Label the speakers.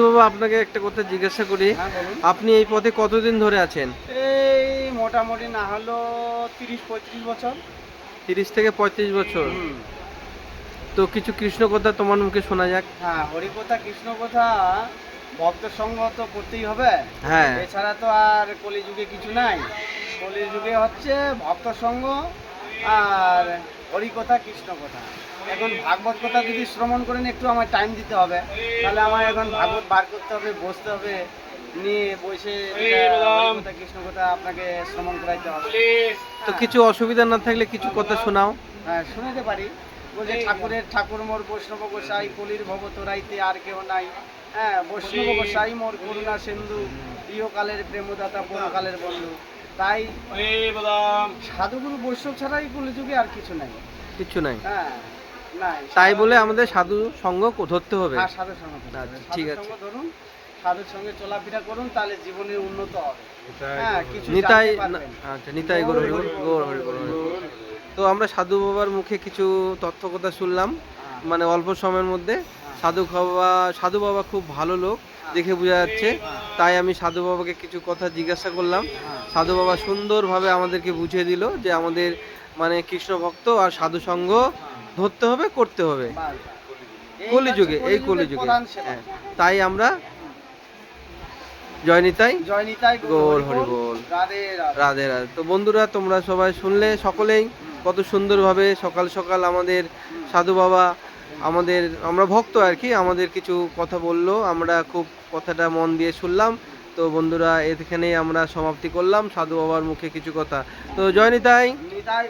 Speaker 1: বাবা আপনাকে একটা কথা জিজ্ঞাসা করি।
Speaker 2: হ্যাঁ
Speaker 1: আপনি এই পথে কতদিন ধরে আছেন?
Speaker 2: এই মোটামুটি না হলো তিরিশ পঁয়ত্রিশ বছর।
Speaker 1: তিরিশ থেকে পঁয়ত্রিশ বছর। তো কিছু কৃষ্ণ কথা তোমার মুখে শোনা যাক।
Speaker 2: হ্যাঁ হরিকথা কৃষ্ণ কথা ভক্ত সঙ্গ তো করতেই হবে।
Speaker 1: হ্যাঁ।
Speaker 2: এছাড়া তো আর কলিযুগে কিছু নাই। কলিযুগে হচ্ছে ভক্ত সঙ্গ আর হরিকথা কৃষ্ণ কথা এখন ভাগবত কথা যদি শ্রবণ করেন একটু আমার টাইম দিতে হবে। তাহলে আমার এখন ভাগবত বার করতে হবে বসতে হবে নিয়ে বসে কৃষ্ণ কথা আপনাকে শ্রবণ করাইতে হবে।
Speaker 1: তো কিছু অসুবিধা না থাকলে কিছু কথা শোনাও।
Speaker 2: হ্যাঁ শুনতে পারি। বলছে ঠাকুরের ঠাকুর মোর বৈষ্ণব গোসাই কলির ভব তোরাইতে আর কেউ নাই। হ্যাঁ বৈষ্ণব গোসাই মোর করুণা সিন্ধু ইহকালের প্রেমদাতা পরকালের বন্ধু। তাই সাধুগুরু বৈষ্ণব ছাড়াই কলিযুগে আর কিছু নাই।
Speaker 1: কিছু নাই।
Speaker 2: হ্যাঁ
Speaker 1: তাই বলে আমাদের সাধু সঙ্গ ধরতে হবে।
Speaker 2: হ্যাঁ সাধুর সঙ্গে।
Speaker 1: আচ্ছা, ঠিক আছে।
Speaker 2: ধরুন সাধুর সঙ্গে চলাফেরা করুন তাহলে জীবনের উন্নত হবে। হ্যাঁ কিছু
Speaker 1: নিতাই। আচ্ছা নিতাই গৌর হরি। তো আমরা সাধু বাবার মুখে কিছু তথ্য কথা শুনলাম।
Speaker 2: হ্যাঁ,
Speaker 1: মানে অল্প সময়ের মধ্যে
Speaker 2: হ্যাঁ।
Speaker 1: সাধু বাবা সাধু বাবা খুব ভালো লোক দেখে বোঝা যাচ্ছে। তাই আমি সাধু বাবাকে কিছু কথা জিজ্ঞাসা করলাম।
Speaker 2: হ্যাঁ,
Speaker 1: সাধু বাবা সুন্দরভাবে আমাদেরকে বুঝিয়ে দিল যে আমাদের মানে কৃষ্ণ ভক্ত আর সাধু সঙ্গ
Speaker 2: হ্যাঁ।
Speaker 1: ধরতে হবে করতে হবে। কলিযুগে এই কলিযুগে। হ্যাঁ, তাই আমরা
Speaker 2: জয়নিতাই জয়নিতাই
Speaker 1: গোল হরি বল।
Speaker 2: রাধে রাধে।
Speaker 1: রাধে রাধে। তো বন্ধুরা তোমরা সবাই শুনলে সকলেই কত সুন্দরভাবে সকাল সকাল আমাদের সাধু বাবা আমাদের আমরা ভক্ত আর কি আমাদের কিছু কথা বলল আমরা খুব কথাটা মন দিয়ে শুনলাম। তো বন্ধুরা এখানেই আমরা সমাপ্তি করলাম। সাধু বাবার মুখে কিছু কথা। তো জয় নিতাই।
Speaker 2: নিতাই